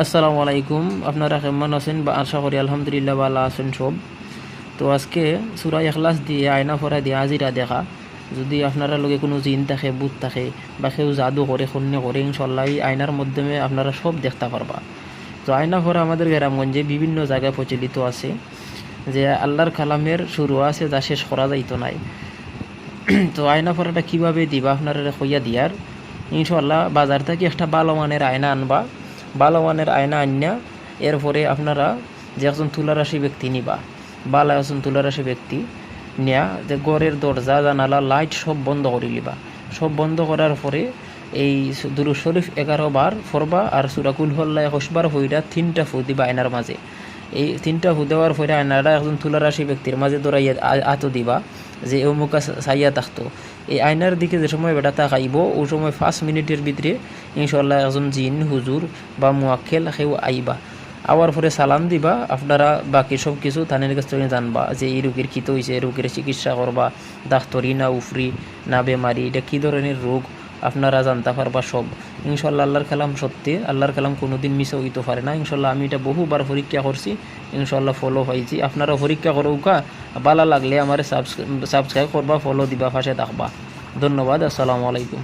আসসালামু আলাইকুম। আপনারা কেমন আছেন? বা আশা করি আলহামদুলিল্লাহ ভালো আছেন সব। তো আজকে সুরা এখলাস দিয়ে, আয়না ফরা দিয়ে, আজিরা দেখা। যদি আপনারা লগে কোনো জিন থাকে বুথ থাকে, বা কেউ জাদু করে শূন্য করে ইনশাল্লাহ এই আয়নার মাধ্যমে আপনারা সব দেখতে পারবা। তো আয়না ফরা আমাদের গ্রামগঞ্জে বিভিন্ন জায়গায় প্রচলিত আছে, যে আল্লাহর কালামের শুরু আছে, যা শেষ করা যাইতো নাই। তো আয়না ফরাটা কীভাবে দিবা? আপনারা কইয়া দিয়ার। ইনশাল্লাহ বাজার থেকে একটা ভালো মানের আয়না আনবা। ভালো মানের আয়না আনিয়া এরপরে আপনারা যে একজন তুলারাশি ব্যক্তি নিবা ভালো একজন তুলারাশি ব্যক্তি নেয়া, যে ঘরের দরজা, জানালা, লাইট সব বন্ধ করে লিবা সব বন্ধ করার পরে এই দুরু শরীফ এগারো বার ফরবা আর সুরাকুল হল্লা একুশবার হইরা তিনটা ফু দিবা আয়নার মাঝে। এই তিনটা ফু দেওয়ার পরে আয়নাটা একজন তুলারাশি ব্যক্তির মাঝে দৌড়াইয়া আতো দিবা, যে অমুকা চাইয়া থাকতো এই আয়নার দিকে যে সময় বেটা তাকাইব ও সময় পাঁচ মিনিটের ভিতরে ইনশাল্লাহ একজন জিন, হুজুর বা মুয়াক্কেল সেও আইবা। আওয়ার পরে সালাম দিবা, আপনারা বাকি সব কিছু থানের কাছ থেকে জানবা যে এই রোগীর কী হয়েছে রোগের চিকিৎসা করবা ডাক্তরি না, উফরি, না বেমারি, এটা কী ধরনের রোগ? আপনারা জানতে পারবা সব। ইনশাল্লাহ আল্লাহর কালাম সত্যি, আল্লাহর কালাম কোনোদিন মিসে হইতে পারে না। ইনশাল্লাহ আমি এটা বহুবার পরীক্ষা করছি ইনশাল্লাহ ফলো হয়েছি আপনারা পরীক্ষা করুকা, ভালো লাগলে আমার সাবস্ক্রাইব করবা ফলো দিবা, পাশে থাকবা। ধন্যবাদ, আসসালামু আলাইকুম।